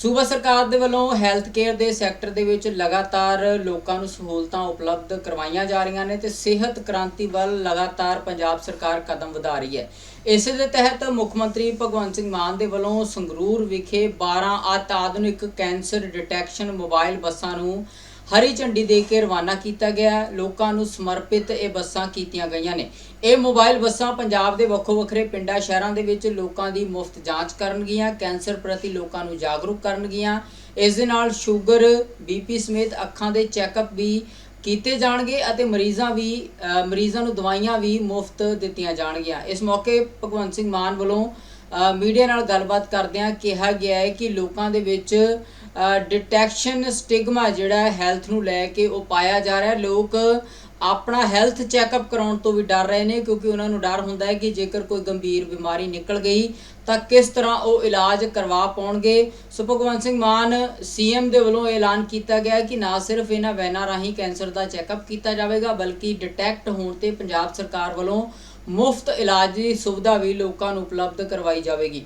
ਸੂਬਾ ਸਰਕਾਰ ਦੇ ਵੱਲੋਂ ਹੈਲਥ ਕੇਅਰ ਦੇ ਸੈਕਟਰ ਦੇ ਵਿੱਚ ਲਗਾਤਾਰ ਲੋਕਾਂ ਨੂੰ ਸਹੂਲਤਾਂ ਉਪਲਬਧ ਕਰਵਾਈਆਂ ਜਾ ਰਹੀਆਂ ਨੇ ਤੇ ਸਿਹਤ ਕ੍ਰਾਂਤੀ ਵੱਲ ਲਗਾਤਾਰ ਪੰਜਾਬ ਸਰਕਾਰ ਕਦਮ ਵਧਾ ਰਹੀ ਹੈ। ਇਸੇ ਦੇ ਤਹਿਤ ਮੁੱਖ ਮੰਤਰੀ ਭਗਵੰਤ ਸਿੰਘ ਮਾਨ ਦੇ ਵੱਲੋਂ ਸੰਗਰੂਰ ਵਿਖੇ 12 ਅਤ ਆਧੁਨਿਕ ਕੈਂਸਰ ਡਿਟੈਕਸ਼ਨ ਮੋਬਾਈਲ ਬੱਸਾਂ ਨੂੰ ਹਰੀ ਝੰਡੀ ਦੇ ਕੇ ਰਵਾਨਾ ਕੀਤਾ ਗਿਆ। ਲੋਕਾਂ ਨੂੰ ਸਮਰਪਿਤ ਇਹ ਬੱਸਾਂ ਕੀਤੀਆਂ ਗਈਆਂ ਨੇ। ਇਹ ਮੋਬਾਈਲ ਬੱਸਾਂ ਪੰਜਾਬ ਦੇ ਵੱਖੋ ਵੱਖਰੇ ਪਿੰਡਾਂ, ਸ਼ਹਿਰਾਂ ਦੇ ਵਿੱਚ ਲੋਕਾਂ ਦੀ ਮੁਫਤ ਜਾਂਚ ਕਰਨਗੀਆਂ, ਕੈਂਸਰ ਪ੍ਰਤੀ ਲੋਕਾਂ ਨੂੰ ਜਾਗਰੂਕ ਕਰਨਗੀਆਂ। ਇਸ ਦੇ ਨਾਲ ਸ਼ੂਗਰ ਬੀਪੀ ਸਮੇਤ ਅੱਖਾਂ ਦੇ ਚੈੱਕਅਪ ਵੀ ਕੀਤੇ ਜਾਣਗੇ ਅਤੇ ਮਰੀਜ਼ਾਂ ਵੀ ਮਰੀਜ਼ਾਂ ਨੂੰ ਦਵਾਈਆਂ ਵੀ ਮੁਫਤ ਦਿੱਤੀਆਂ ਜਾਣਗੀਆਂ। ਇਸ ਮੌਕੇ ਭਗਵੰਤ ਸਿੰਘ ਮਾਨ ਵੱਲੋਂ ਮੀਡੀਆ ਨਾਲ ਗੱਲਬਾਤ ਕਰਦਿਆਂ ਕਿਹਾ ਗਿਆ ਹੈ ਕਿ ਲੋਕਾਂ ਦੇ ਵਿੱਚ ਡਿਟੈਕਸ਼ਨ ਸਟਿਗਮਾ ਜਿਹੜਾ ਹੈਲਥ ਨੂੰ ਲੈ ਕੇ ਉਹ ਪਾਇਆ ਜਾ ਰਿਹਾ ਲੋਕ ਆਪਣਾ ਹੈਲਥ ਚੈੱਕਅਪ ਕਰਾਉਣ ਤੋਂ ਵੀ ਡਰ ਰਹੇ ਨੇ ਕਿਉਂਕਿ ਉਹਨਾਂ ਨੂੰ ਡਰ ਹੁੰਦਾ ਹੈ ਕਿ ਜੇਕਰ ਕੋਈ ਗੰਭੀਰ ਬਿਮਾਰੀ ਨਿਕਲ ਗਈ ਤਾਂ ਕਿਸ ਤਰ੍ਹਾਂ ਉਹ ਇਲਾਜ ਕਰਵਾ ਪਾਉਣਗੇ। ਸੋ ਭਗਵੰਤ ਸਿੰਘ ਮਾਨ, ਸੀਐਮ ਦੇ ਵੱਲੋਂ ਐਲਾਨ ਕੀਤਾ ਗਿਆ ਕਿ ਨਾ ਸਿਰਫ ਇਹਨਾਂ ਵੈਨਾਂ ਰਾਹੀਂ ਕੈਂਸਰ ਦਾ ਚੈੱਕਅਪ ਕੀਤਾ ਜਾਵੇਗਾ, ਬਲਕਿ ਡਿਟੈਕਟ ਹੋਣ ਤੇ ਪੰਜਾਬ ਸਰਕਾਰ ਵੱਲੋਂ ਮੁਫਤ ਇਲਾਜ ਦੀ ਸੁਵਿਧਾ ਵੀ ਲੋਕਾਂ ਨੂੰ ਉਪਲਬਧ ਕਰਵਾਈ ਜਾਵੇਗੀ।